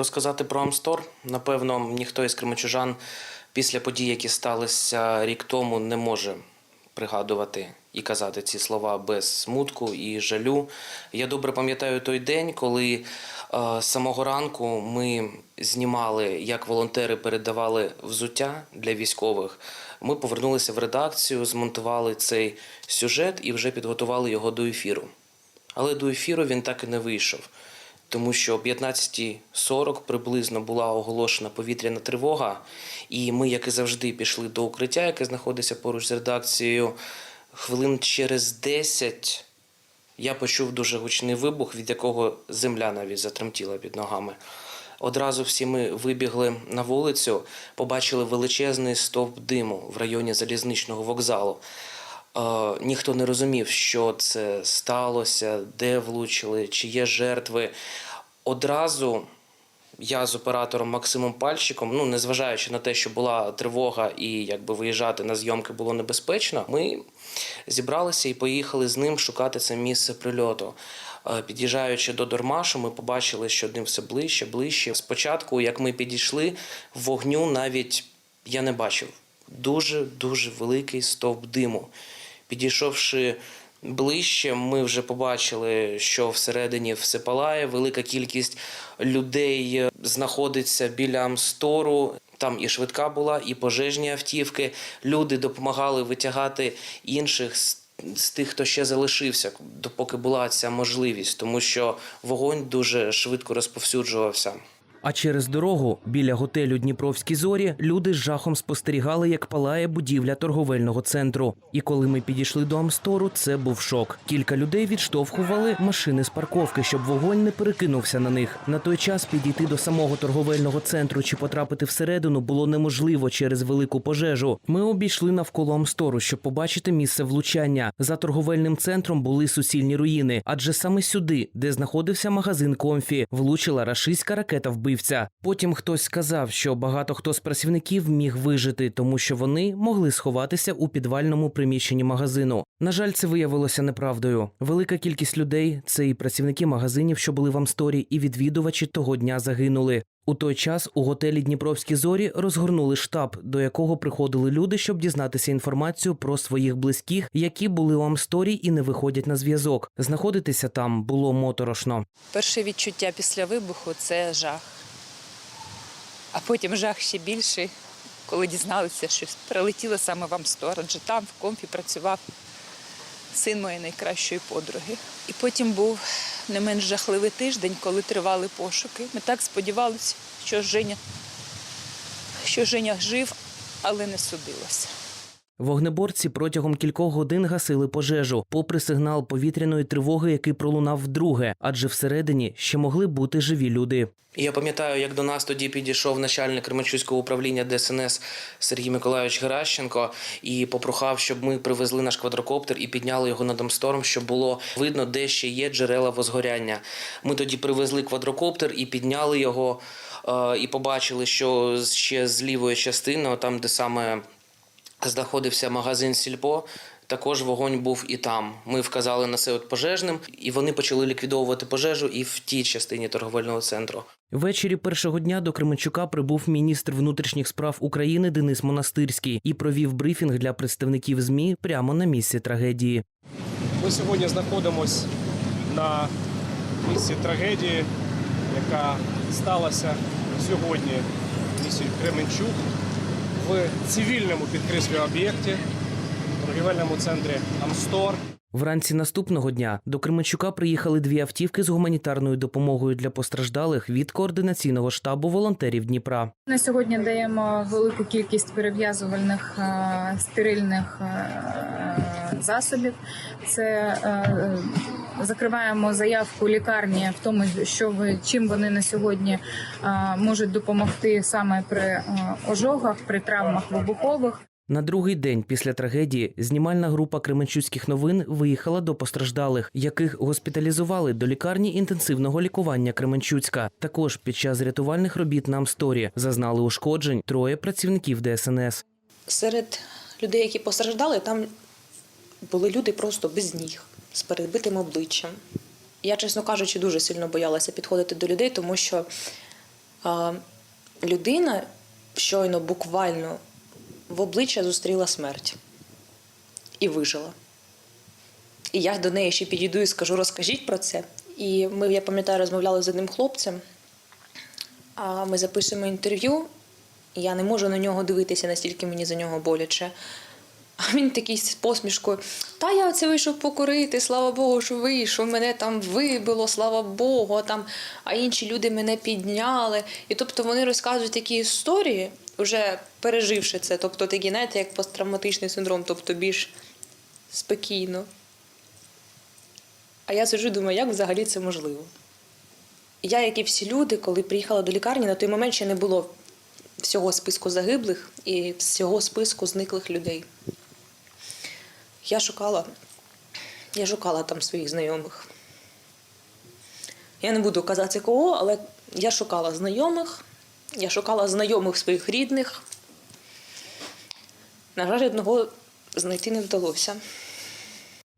Розказати про Амстор, напевно, ніхто із кримчужан після подій, які сталися рік тому, не може пригадувати і казати ці слова без смутку і жалю. Я добре пам'ятаю той день, коли е, з самого ранку ми знімали, як волонтери передавали взуття для військових. Ми повернулися в редакцію, змонтували цей сюжет і вже підготували його до ефіру. Але до ефіру він так і не вийшов, тому що о 15.40 приблизно була оголошена повітряна тривога, і ми, як і завжди, пішли до укриття, яке знаходиться поруч з редакцією. Хвилин через 10 я почув дуже гучний вибух, від якого земля навіть затремтіла під ногами. Одразу всі ми вибігли на вулицю, побачили величезний стовп диму в районі залізничного вокзалу. Ніхто не розумів, що це сталося, де влучили, чи є жертви. Одразу я з оператором Максимом Пальчиком, ну незважаючи на те, що була тривога і якби виїжджати на зйомки було небезпечно, ми зібралися і поїхали з ним шукати це місце прильоту. Під'їжджаючи до Дормашу, ми побачили, що дим все ближче, ближче. Спочатку, як ми підійшли, вогню навіть я не бачив. Дуже дуже великий стовп диму. Підійшовши ближче, ми вже побачили, що всередині все палає. Велика кількість людей знаходиться біля Амстору. Там і швидка була, і пожежні автівки. Люди допомагали витягати інших з тих, хто ще залишився, допоки була ця можливість, тому що вогонь дуже швидко розповсюджувався. А через дорогу біля готелю Дніпровські зорі люди з жахом спостерігали, як палає будівля торговельного центру. І коли ми підійшли до Амстору, це був шок. Кілька людей відштовхували машини з парковки, щоб вогонь не перекинувся на них. На той час підійти до самого торговельного центру чи потрапити всередину було неможливо через велику пожежу. Ми обійшли навколо Амстору, щоб побачити місце влучання. За торговельним центром були суцільні руїни, адже саме сюди, де знаходився магазин Комфі, влучила рашистська ракета вбивця. Потім хтось сказав, що багато хто з працівників міг вижити, тому що вони могли сховатися у підвальному приміщенні магазину. На жаль, це виявилося неправдою. Велика кількість людей це і працівники магазинів, що були в Амсторі, і відвідувачі того дня загинули. У той час у готелі Дніпровські зорі розгорнули штаб, до якого приходили люди, щоб дізнатися інформацію про своїх близьких, які були у Амсторі і не виходять на зв'язок. Знаходитися там було моторошно. Перше відчуття після вибуху це жах. А потім жах ще більший, коли дізналися, що прилетіло саме в Амстор, адже там в комфі працював син моєї найкращої подруги. І потім був не менш жахливий тиждень, коли тривали пошуки. Ми так сподівалися, що Женя, що Женя жив, але не судилося. Вогнеборці протягом кількох годин гасили пожежу, попри сигнал повітряної тривоги, який пролунав вдруге, адже всередині ще могли бути живі люди. Я пам'ятаю, як до нас тоді підійшов начальник Кременчуцького управління ДСНС Сергій Миколайович Геращенко і попрохав, щоб ми привезли наш квадрокоптер і підняли його над Амстором, щоб було видно, де ще є джерела возгоряння. Ми тоді привезли квадрокоптер і підняли його, е, і побачили, що ще з лівої частини, там, де саме знаходився магазин Сільпо. Також вогонь був і там. Ми вказали на це от пожежним, і вони почали ліквідовувати пожежу і в тій частині торговельного центру. Ввечері першого дня до Кременчука прибув міністр внутрішніх справ України Денис Монастирський і провів брифінг для представників ЗМІ прямо на місці трагедії. Ми сьогодні знаходимося на місці трагедії, яка сталася сьогодні в місті Кременчук в цивільному підкреслюю об'єкті, в торгівельному центрі Амстор. Вранці наступного дня до Кременчука приїхали дві автівки з гуманітарною допомогою для постраждалих від координаційного штабу волонтерів Дніпра. На сьогодні даємо велику кількість перев'язувальних е, стерильних е, засобів. Це е, закриваємо заявку лікарні в тому, що ви чим вони на сьогодні е, можуть допомогти саме при е, ожогах, при травмах вибухових. На другий день після трагедії знімальна група Кременчуцьких новин виїхала до постраждалих, яких госпіталізували до лікарні інтенсивного лікування Кременчуцька. Також під час рятувальних робіт на Амсторі зазнали ушкоджень троє працівників ДСНС. Серед людей, які постраждали, там були люди просто без ніг, з перебитим обличчям. Я, чесно кажучи, дуже сильно боялася підходити до людей, тому що А, людина щойно буквально в обличчя зустріла смерть і вижила. І я до неї ще підійду і скажу, розкажіть про це. І ми, я пам'ятаю, розмовляли з одним хлопцем. А ми записуємо інтерв'ю, я не можу на нього дивитися, настільки мені за нього боляче. А він такий з посмішкою: Та я оце вийшов покурити, слава Богу, що вийшов, мене там вибило, слава Богу, а там, а інші люди мене підняли. І тобто вони розказують такі історії, вже переживши це, тобто такі, знаєте, як посттравматичний синдром, тобто більш спокійно. А я сиджу і думаю, як взагалі це можливо? Я, як і всі люди, коли приїхала до лікарні, на той момент ще не було всього списку загиблих і всього списку зниклих людей. Я шукала, я шукала там своїх знайомих. Я не буду казати кого, але я шукала знайомих, я шукала знайомих своїх рідних. На жаль, одного знайти не вдалося.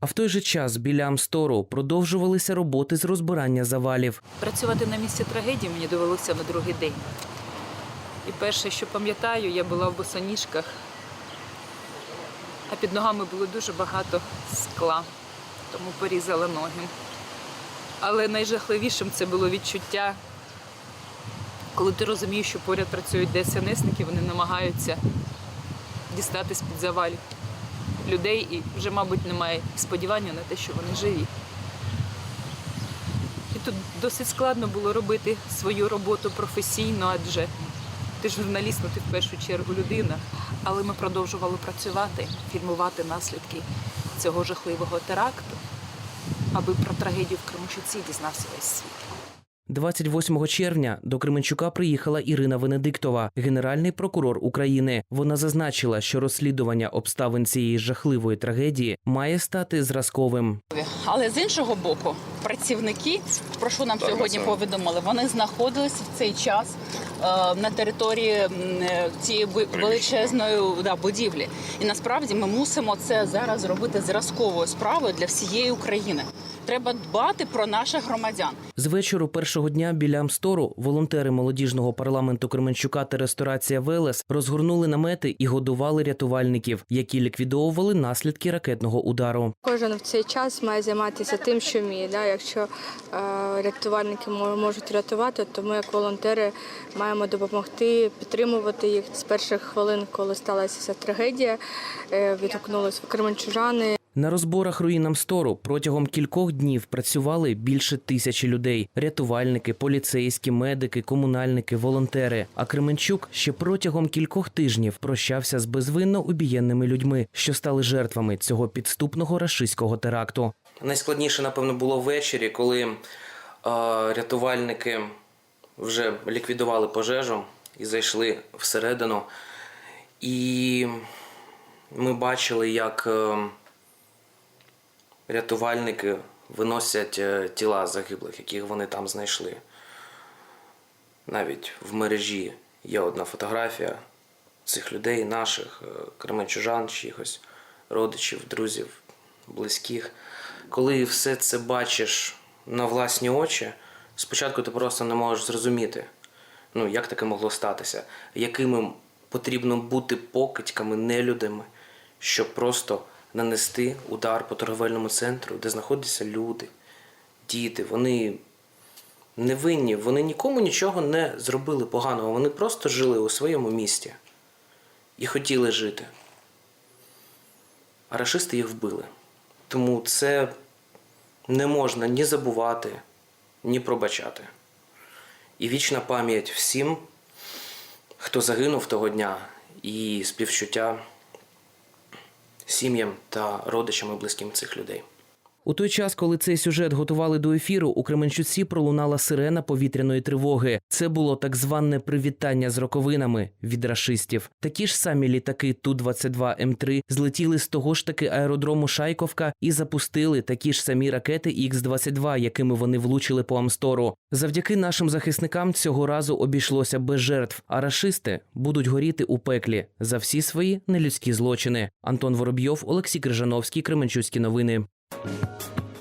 А в той же час біля Амстору продовжувалися роботи з розбирання завалів. Працювати на місці трагедії мені довелося на другий день. І перше, що пам'ятаю, я була в босоніжках, а під ногами було дуже багато скла, тому порізала ноги. Але найжахливішим це було відчуття, коли ти розумієш, що поряд працюють ДСНСники, вони намагаються дістати з-під завалів людей і вже, мабуть, немає сподівання на те, що вони живі. І тут досить складно було робити свою роботу професійно, адже ти журналіст, ну ти в першу чергу людина. Але ми продовжували працювати, фільмувати наслідки цього жахливого теракту, аби про трагедію в Кременчуці дізнався весь світ. 28 червня до Кременчука приїхала Ірина Венедиктова, генеральний прокурор України. Вона зазначила, що розслідування обставин цієї жахливої трагедії має стати зразковим. Але з іншого боку, працівники, про що нам сьогодні повідомили, вони знаходилися в цей час е, на території е, цієї величезної да, будівлі. І насправді ми мусимо це зараз зробити зразковою справою для всієї України. Треба дбати про наших громадян. З вечору першого дня біля Амстору волонтери молодіжного парламенту Кременчука та ресторація Велес розгорнули намети і годували рятувальників, які ліквідовували наслідки ракетного удару. Кожен в цей час має займатися тим, що вміє. Да? Якщо е, рятувальники мо- можуть рятувати, то ми, як волонтери, маємо допомогти підтримувати їх з перших хвилин, коли сталася ця трагедія. Е, відгукнулись кременчужани. На розборах руїн Амстору протягом кількох днів працювали більше тисячі людей: рятувальники, поліцейські, медики, комунальники, волонтери. А Кременчук ще протягом кількох тижнів прощався з безвинно убієнними людьми, що стали жертвами цього підступного рашистського теракту. Найскладніше, напевно, було ввечері, коли е, рятувальники вже ліквідували пожежу і зайшли всередину. І ми бачили, як е, рятувальники виносять е, тіла загиблих, яких вони там знайшли. Навіть в мережі є одна фотографія цих людей, наших, е, кременчужан, чиїхось родичів, друзів, близьких. Коли все це бачиш на власні очі, спочатку ти просто не можеш зрозуміти, ну, як таке могло статися, якими потрібно бути покидьками, нелюдами, щоб просто нанести удар по торговельному центру, де знаходяться люди, діти. Вони невинні, вони нікому нічого не зробили поганого. Вони просто жили у своєму місті і хотіли жити. А рашисти їх вбили. Тому це не можна ні забувати, ні пробачати. І вічна пам'ять всім, хто загинув того дня, і співчуття сім'ям та родичам і близьким цих людей. У той час, коли цей сюжет готували до ефіру, у Кременчуці пролунала сирена повітряної тривоги. Це було так зване привітання з роковинами від рашистів. Такі ж самі літаки Ту-22 М3 злетіли з того ж таки аеродрому Шайковка і запустили такі ж самі ракети Х-22, якими вони влучили по Амстору. Завдяки нашим захисникам цього разу обійшлося без жертв. А рашисти будуть горіти у пеклі за всі свої нелюдські злочини. Антон Воробйов, Олексій Крижановський, Кременчуцькі новини. Thank you.